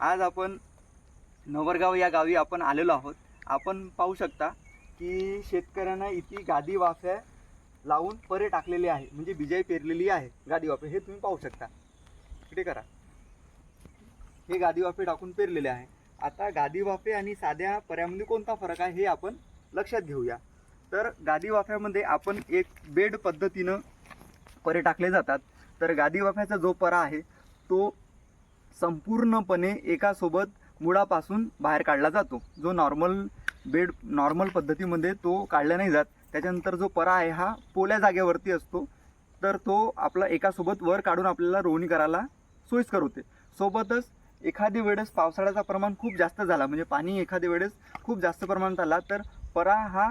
आज आपण नवरगाव या गावी आपण आलेलो आहोत. आपण पाहू शकता की शेतकऱ्यांना इथे गादी वाफ्या लावून परे टाकलेले आहे. म्हणजे बिजाई पेरलेली आहे गादी वाफे. हे तुम्ही पाहू शकता. इकडे करा. हे गादी वाफे टाकून पेरलेले आहे. आता गादी वाफे आणि साध्या पर्यामध्ये कोणता फरक आहे हे आपण लक्षात घेऊया. तर गादी वाफ्यामध्ये आपण एक बेड पद्धतीनं परे टाकले जातात. तर गादी वाफ्याचा जो परा आहे तो संपूर्णपणे एकासोबत मुळापासून बाहेर काढला जातो. जो नॉर्मल बेड नॉर्मल पद्धतीमध्ये तो काढला नाही जात. त्याच्यानंतर जो परा आहे हा पोल्या जागेवरती असतो. तर तो आपला एकासोबत वर काढून आपल्याला रोवणी करायला सोयीस्कर होते. सोबतच एखादी वेळेस पावसाळ्याचा प्रमाण खूप जास्त झाला म्हणजे पाणी एखादी वेळेस खूप जास्त प्रमाणात आला तर परा हा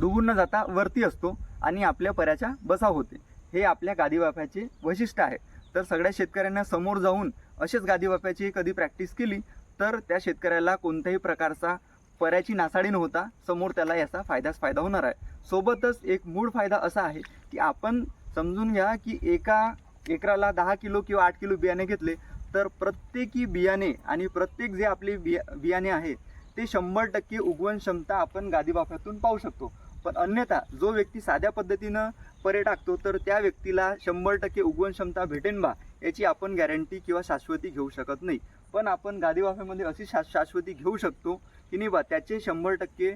डुबून न जाता वरती असतो आणि आपल्या पऱ्याच्या बसाव होते. हे आपल्या गादीवाफ्याचे वैशिष्ट्य आहे. तर सगळ्या शेतकऱ्यांना समोर जाऊन असेच गादीबाफ्याची कधी प्रॅक्टिस केली तर त्या शेतकऱ्याला कोणत्याही प्रकारचा पऱ्याची नासाडी न होता समोर त्याला याचा फायदाच फायदा होणार आहे. सोबतच एक मूळ फायदा असा आहे की आपण समजून घ्या की एका एकराला दहा किलो किंवा आठ किलो बियाणे घेतले तर प्रत्येकी बियाणे आणि प्रत्येक जे आपले बिया बियाणे आहे ते शंभर टक्के उगवण क्षमता आपण गादीबाफ्यातून पाहू शकतो. पण अन्यथा जो व्यक्ती साध्या पद्धतीनं परे टाकतो तर त्या व्यक्तीला शंभर टक्के उगवण क्षमता भेटेन बा याची आपण गॅरंटी किंवा शाश्वती घेऊ शकत नाही. पण आपण गादीवाफ्यामध्ये अशी शा शाश्वती घेऊ शकतो की नाही बा त्याचे शंभर टक्के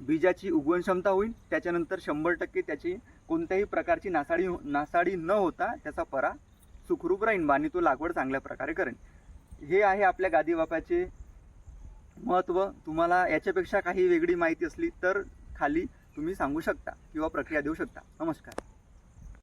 बीजाची उगवण क्षमता होईल. त्याच्यानंतर शंभर टक्के त्याची कोणत्याही प्रकारची नासाडी हो- नासाडी न होता त्याचा परा सुखरूप राहीन बा आणि तो लागवड चांगल्या प्रकारे करेन. हे आहे आपल्या गादीवाफ्याचे महत्त्व तुम्हाला याच्यापेक्षा काही वेगळी माहिती असली तर खाली तुम्ही सांगू शकता किंवा प्रक्रिया देऊ शकता. नमस्कार.